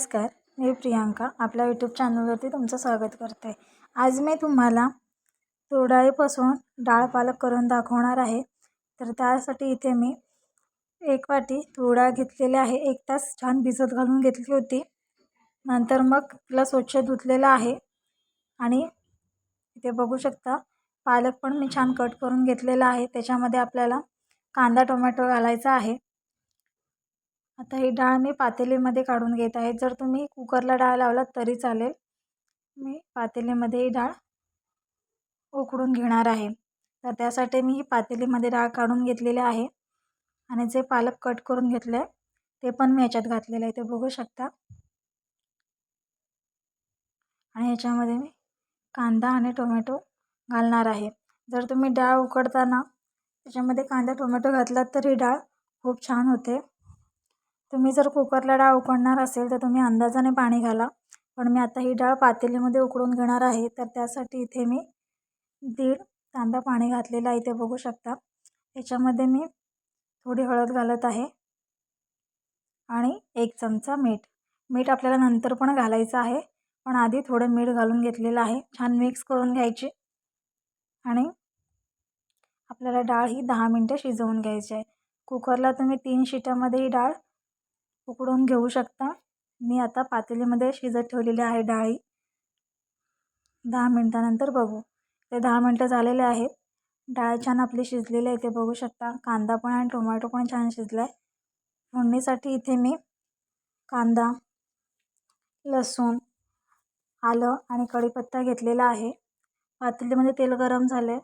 नमस्कार मी प्रियांका. आपल्या यूट्यूब चॅनलवरती तुमचं स्वागत करते. आज मी तुम्हाला तुरडाळीपासून डाळ पालक करून दाखवणार आहे. तर त्यासाठी इथे मी एक वाटी तुरडाळ घेतलेली आहे. एक तास छान भिजत घालून घेतली होती. नंतर मग तिला स्वच्छ धुतलेलं आहे. आणि इथे बघू शकता पालक पण मी छान कट करून घेतलेला आहे. त्याच्यामध्ये आपल्याला कांदा टोमॅटो घालायचा आहे. आता ही डाळ मी पातेलीमध्ये काढून घेत आहे. जर तुम्ही कुकरला डाळ लावलात तरी चालेल. मी पातेलीमध्ये ही डाळ उकडून घेणार आहे. तर त्यासाठी मी ही पातेलीमध्ये डाळ काढून घेतलेली आहे. आणि जे पालक कट करून घेतलं आहे ते पण मी याच्यात घातलेलं आहे. ते बघू शकता. आणि याच्यामध्ये मी कांदा आणि टोमॅटो घालणार आहे. जर तुम्ही डाळ उकडताना त्याच्यामध्ये कांदा टोमॅटो घातलात तर ही डाळ खूप छान होते. तुम्ही जर कुकरला डाळ उकडणार असेल तर तुम्ही अंदाजाने पाणी घाला. पण मी आता ही डाळ पातेलीमध्ये उकडून घेणार आहे तर त्यासाठी इथे मी दीड तांब्या पाणी घातलेलं आहे इथे बघू शकता. त्याच्यामध्ये मी थोडी हळद घालत आहे आणि एक चमचा मीठ. मीठ आपल्याला नंतर पण घालायचं आहे पण आधी थोडं मीठ घालून घेतलेलं आहे. छान मिक्स करून घ्यायची आणि आपल्याला डाळ ही दहा मिनटं शिजवून घ्यायची आहे. कुकरला तुम्ही तीन शिट्यामध्ये ही डाळ उकडून घेऊ शकता. मी आता पातेलीमध्ये शिजत ठेवलेली आहे डाळी. दहा मिनटानंतर बघू. ते दहा मिनटं झालेले आहेत. डाळ छान आपली शिजलेली आहे ते बघू शकता. कांदा पण आणि टोमॅटो पण छान शिजला आहे फोडणीसाठी इथे मी कांदा लसूण आलं आणि कढीपत्ता घेतलेला आहे. पातेलीमध्ये तेल गरम झालं आहे